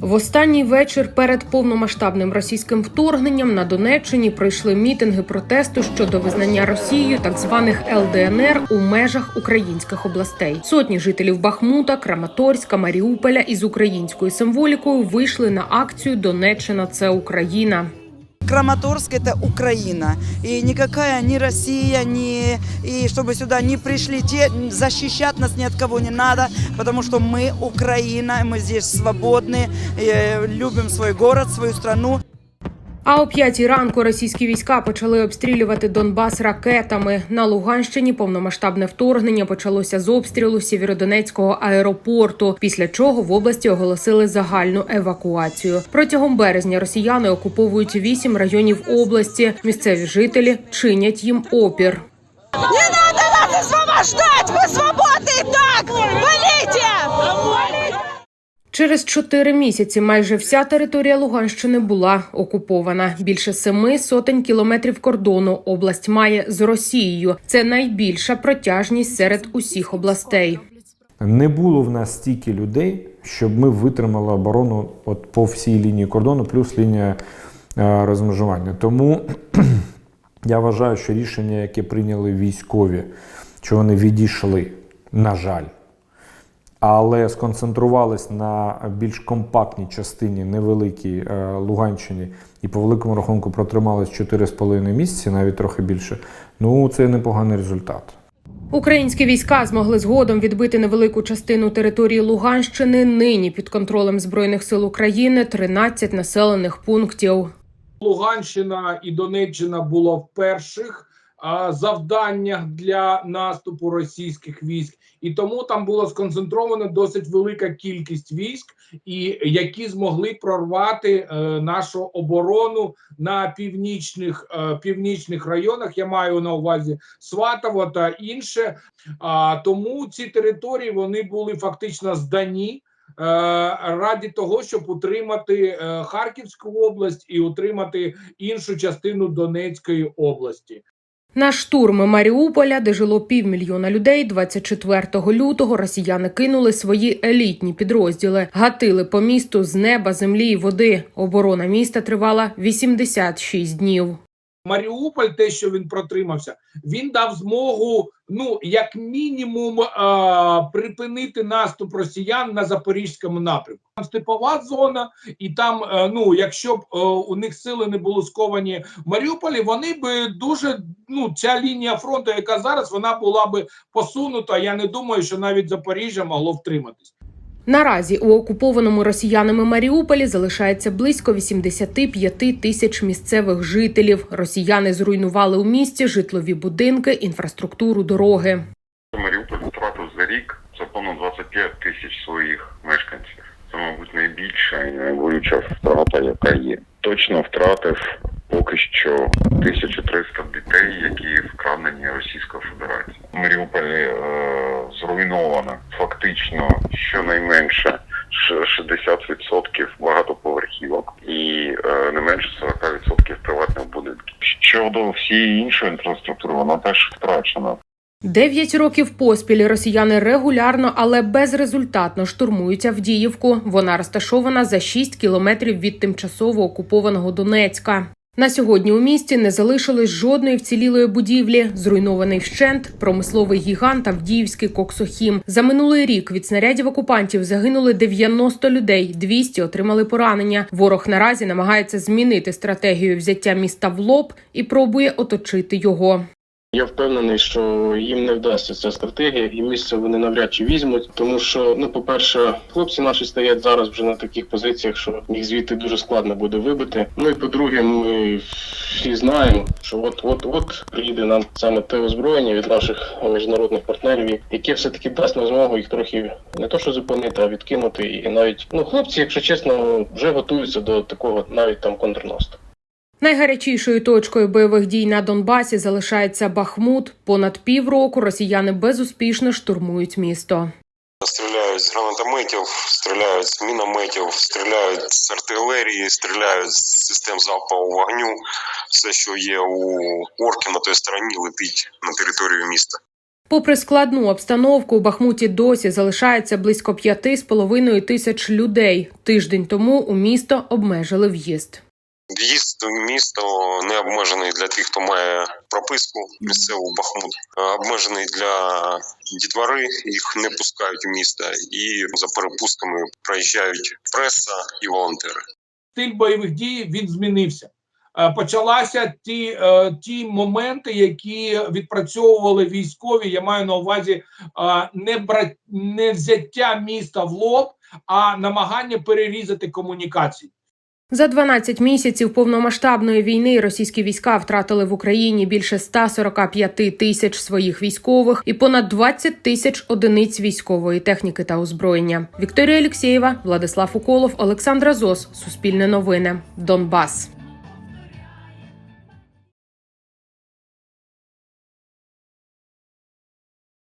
В останній вечір перед повномасштабним російським вторгненням на Донеччині пройшли мітинги протесту щодо визнання Росією так званих ЛДНР у межах українських областей. Сотні жителів Бахмута, Краматорська, Маріуполя із українською символікою вийшли на акцію Донеччина це Україна. Краматорск это Украина. И никакая ни Россия, ни и чтобы сюда не пришли те, защищать нас ни от кого не надо, потому что мы Украина, мы здесь свободны, э, любим свой город, свою страну. А о п'ятій ранку російські війська почали обстрілювати Донбас ракетами. На Луганщині повномасштабне вторгнення почалося з обстрілу Сєвєродонецького аеропорту, після чого в області оголосили загальну евакуацію. Протягом березня росіяни окуповують вісім районів області. Місцеві жителі чинять їм опір. Не надо нас освобождать! Мы свободны и так! Валите! Через чотири місяці майже вся територія Луганщини була окупована. Більше семи сотень кілометрів кордону область має з Росією. Це найбільша протяжність серед усіх областей. Не було в нас стільки людей, щоб ми витримали оборону от по всій лінії кордону, плюс лінія е, розмежування. Тому я вважаю, що рішення, яке прийняли військові, що вони відійшли, на жаль, але сконцентрувались на більш компактній частині, невеликій е, Луганщині, і по великому рахунку протримались 4,5 місяці, навіть трохи більше. Ну, це непоганий результат. Українські війська змогли згодом відбити невелику частину території Луганщини. Нині під контролем збройних сил України 13 населених пунктів. Луганщина і Донеччина було в перших завданнях для наступу російських військ, і тому там було сконцентровано досить велика кількість військ, і які змогли прорвати е, нашу оборону на північних е, північних районах. Я маю на увазі Сватово та інше. А тому ці території вони були фактично здані. е, Раді того, щоб утримати е, Харківську область і утримати іншу частину Донецької області. На штурм Маріуполя, де жило півмільйона людей, 24 лютого росіяни кинули свої елітні підрозділи, гатили по місту з неба, землі і води. Оборона міста тривала 86 днів. Маріуполь, те, що він протримався, він дав змогу, ну як мінімум, а, припинити наступ росіян на запорізькому напрямку. Там степова зона, і там, е, ну якщо б е, у них сили не були сковані в Маріуполі, вони би дуже ну ця лінія фронту, яка зараз вона була би посунута. Я не думаю, що навіть Запоріжжя могло втриматись. Наразі у окупованому росіянами Маріуполі залишається близько 85 тисяч місцевих жителів. Росіяни зруйнували у місті житлові будинки, інфраструктуру, дороги. Маріуполь втратив за рік за понад 25 тисяч своїх мешканців. Це, мабуть, найбільша і найболюча втрата, яка є. Точно втратив поки що 1300 дітей, які вкрадені Російською Федерацією. В Зруйновано фактично щонайменше ш- 60% багатоповерхівок і е, не менше 40% приватних будинків. Щодо всієї іншої інфраструктури, вона теж втрачена. Дев'ять років поспіль росіяни регулярно, але безрезультатно штурмують Авдіївку. Вона розташована за 6 кілометрів від тимчасово окупованого Донецька. На сьогодні у місті не залишилось жодної вцілілої будівлі. Зруйнований вщент промисловий гігант Авдіївський коксохім. За минулий рік від снарядів окупантів загинули 90 людей, 200 отримали поранення. Ворог наразі намагається змінити стратегію взяття міста в лоб і пробує оточити його. Я впевнений, що їм не вдасться ця стратегія, і місце вони навряд чи візьмуть. Тому що, ну, по-перше, хлопці наші стоять зараз вже на таких позиціях, що їх звідти дуже складно буде вибити. Ну і по-друге, ми всі знаємо, що от от от приїде нам саме те озброєння від наших міжнародних партнерів, яке все таки дасть нам змогу їх трохи не то, що зупинити, а відкинути. І навіть ну хлопці, якщо чесно, вже готуються до такого навіть там контрнаступу. Найгарячішою точкою бойових дій на Донбасі залишається Бахмут. Понад півроку росіяни безуспішно штурмують місто. Стріляють з гранатометів, стріляють з мінометів, стріляють з артилерії, стріляють з систем залпового вогню. Все, що є у орки на той стороні, летить на територію міста. Попри складну обстановку, у Бахмуті досі залишається близько п'яти з половиною тисяч людей. Тиждень тому у місто обмежили в'їзд. В'їзд в місто не обмежений для тих, хто має прописку місцеву Бахмут, обмежений для дітвори. Їх не пускають у місто, і за перепустками проїжджають преса і волонтери. стиль бойових дій він змінився. Е, Почалася ті, е, ті моменти, які відпрацьовували військові. Я маю на увазі е, не бра... не взяття міста в лоб, а намагання перерізати комунікації. За 12 місяців повномасштабної війни російські війська втратили в Україні більше 145 тисяч своїх військових і понад 20 тисяч одиниць військової техніки та озброєння. Вікторія Олексєєва, Владислав Уколов, Олександра Зос. Суспільне новини. Донбас.